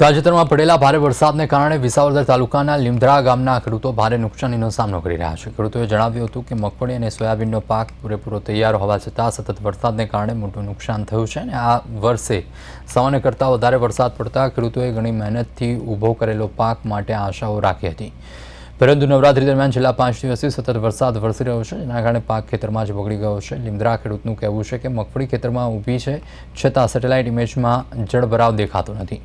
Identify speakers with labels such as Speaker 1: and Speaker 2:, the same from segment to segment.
Speaker 1: તાજેતરમાં પડેલા ભારે વરસાદને કારણે વિસાવદર તાલુકાના લીમધરા ગામના ખેડૂતો ભારે નુકસાનીનો સામનો કરી રહ્યા છે. ખેડૂતોએ જણાવ્યું હતું કે મગફળી અને સોયાબીનનો પાક પૂરેપૂરો તૈયાર હોવા છતાં સતત વરસાદને કારણે મોટું નુકસાન થયું છે અને આ વર્ષે સામાન્ય કરતાં વધારે વરસાદ પડતા ખેડૂતોએ ઘણી મહેનતથી ઊભો કરેલો પાક માટે આશાઓ રાખી હતી. પરંતુ નવરાત્રી દરમિયાન છેલ્લા પાંચ દિવસથી સતત વરસાદ વરસી રહ્યો છે. જેના કારણે પાક ખેતરમાં જ બગડી ગયો છે. લીમદ્રા ખેડૂતનું કહેવું છે કે મગફળી ખેતરમાં ઊભી છે, છતાં સેટેલાઇટ ઇમેજમાં જળભરાવ દેખાતો નથી.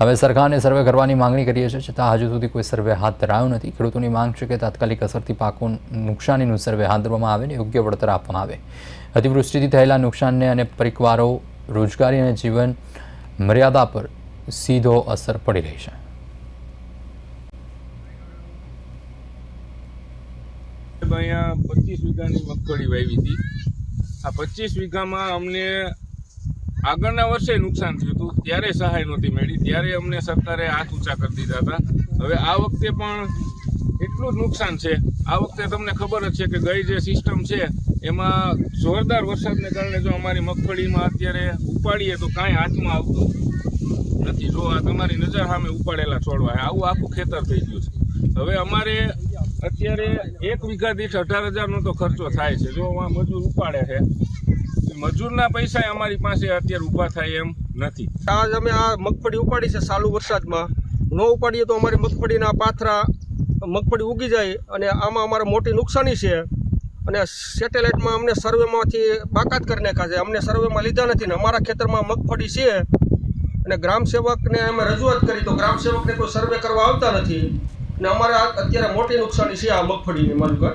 Speaker 1: હવે સરકારને સર્વે કરવાની માંગણી કરીએ છીએ, છતાં હજુ સુધી કોઈ સર્વે હાથ ધરાયો નથી. ખેડૂતોની માંગ છે કે તાત્કાલિક અસરથી પાકો નુકસાનીનું સર્વે હાથ ધરવામાં આવે અને યોગ્ય વળતર આપવામાં આવે. અતિવૃષ્ટિથી થયેલા નુકસાનને અને પરિવારો રોજગારી અને જીવન મર્યાદા પર સીધો અસર પડી રહી છે.
Speaker 2: અહીંયા પચીસ વીઘાની મગફળી વાવી હતી. આ પચીસ વીઘામાં અમને આગળના વર્ષે નુકસાન થયું હતું. ત્યારે સહાય નહોતી મળી. ત્યારે અમને સરકારે હાથ ઊંચા કરી દીધા હતા. હવે આ વખતે પણ એટલું જ નુકસાન છે. આ વખતે તમને ખબર જ છે કે ગઈ જે સિસ્ટમ છે, એમાં જોરદાર વરસાદને કારણે જો અમારી મગફળીમાં અત્યારે ઉપાડીએ તો કાંઈ હાથમાં આવતું નથી. જો આ તમારી નજર સામે ઉપાડેલા છોડવા આવું આખું ખેતર થઈ ગયું છે. હવે અમારે અત્યારે એક વીઘા દીઠ અઢાર હજારનો તો ખર્ચો થાય છે. જો આ મજૂર ઉપાડે છે મજૂરના પૈસા અમારી પાસે અત્યારે ઊભા થાય એમ નથી.
Speaker 3: આજ અમે આ મગફળી ઉપાડી છે ચાલુ વરસાદમાં. ન ઉપાડીએ તો અમારી મગફળીના પાથરા મગફળી ઉગી જાય અને આમાં અમારે મોટી નુકસાની છે. અને સેટેલાઇટમાં અમને સર્વેમાંથી બાકાત કરી નાખ્યા છે. અમને સર્વેમાં લીધા નથી ને અમારા ખેતરમાં મગફળી છે. અને ગ્રામ સેવકને અમે રજૂઆત કરી તો ગ્રામ સેવકને કોઈ સર્વે કરવા આવતા નથી. ને અમારે અત્યારે મોટી નુકસાની છે આ મગફળીની મારું ઘર.